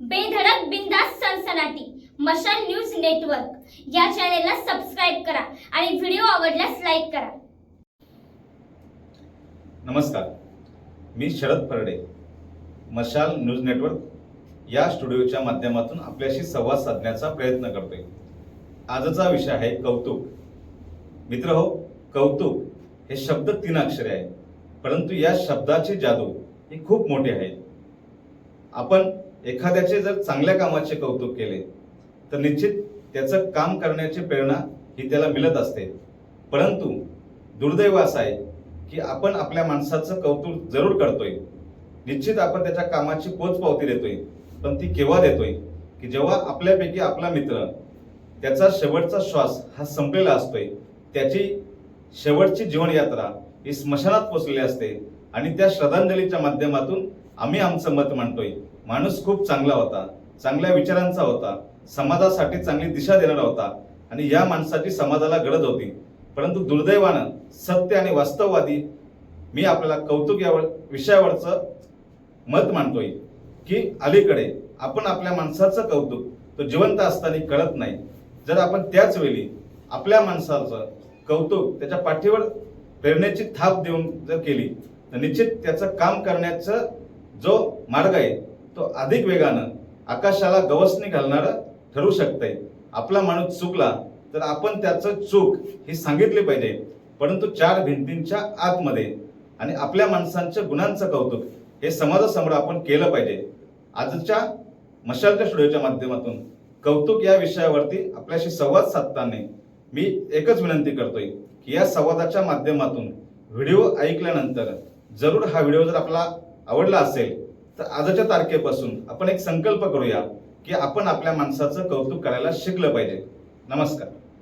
बेधडक बिंदास सनसनाटी मशाल न्यूज नेटवर्क. या चॅनेलला सबस्क्राईब करा आणि व्हिडिओ आवडल्यास लाईक करा. नमस्कार. मी शरद फरडे मशाल न्यूज नेटवर्क. या स्टुडिओच्या माध्यमातून आपल्याशी संवाद साधण्याचा प्रयत्न करतोय. आजचा विषय आहे कौतुक. मित्र हो कौतुक हे शब्द तीन अक्षरे आहे परंतु या शब्दाची जादू ही खूप मोठी आहे. आपण एखाद्याचे जर चांगल्या कामाचे कौतुक केले तर निश्चित त्याचं काम करण्याची प्रेरणा ही त्याला मिळत असते. परंतु दुर्दैव असं आहे की आपण आपल्या माणसाचं कौतुक जरूर करतोय. निश्चित आपण त्याच्या कामाची पोचपावती देतोय पण ती केव्हा देतोय? की जेव्हा आपल्यापैकी आपला मित्र त्याचा शेवटचा श्वास हा संपलेला असतोय त्याची शेवटची जीवनयात्रा ही स्मशानात पोचलेली असते आणि त्या श्रद्धांजलीच्या माध्यमातून आम्ही आमचं मत मांडतोय. माणूस खूप चांगला होता चांगल्या विचारांचा होता समाजासाठी चांगली दिशा देणारा होता आणि या माणसाची समाजाला गरज होती. परंतु दुर्दैवानं सत्य आणि वास्तववादी मी आपल्याला कौतुक यावर विषयावरचं मत मांडतोय की अलीकडे आपण आपल्या माणसाचं कौतुक तो जिवंत असताना कळत नाही. जर आपण त्याच वेळी आपल्या माणसाचं कौतुक त्याच्या पाठीवर प्रेरणेची थाप देऊन जर केली तर निश्चित त्याचं काम करण्याचा जो मार्ग आहे तो अधिक वेगानं आकाशाला गवसणी घालणारं ठरू शकतंय. आपला माणूस चुकला तर आपण त्याचं चूक ही सांगितली पाहिजे. परंतु चार भिंतींच्या आतमध्ये आणि आपल्या माणसांच्या गुणांचं कौतुक हे समाजासमोर आपण केलं पाहिजे. आजच्या मशालच्या स्टुडिओच्या माध्यमातून कौतुक या विषयावरती आपल्याशी संवाद साधताना मी एकच विनंती करतोय की या संवादाच्या माध्यमातून व्हिडिओ ऐकल्यानंतर जरूर हा व्हिडिओ जर आपला आवडला असेल तर आजच्या तारखेपासून आपण एक संकल्प करूया की आपण आपल्या माणसाचं कौतुक करायला शिकलं पाहिजे. नमस्कार.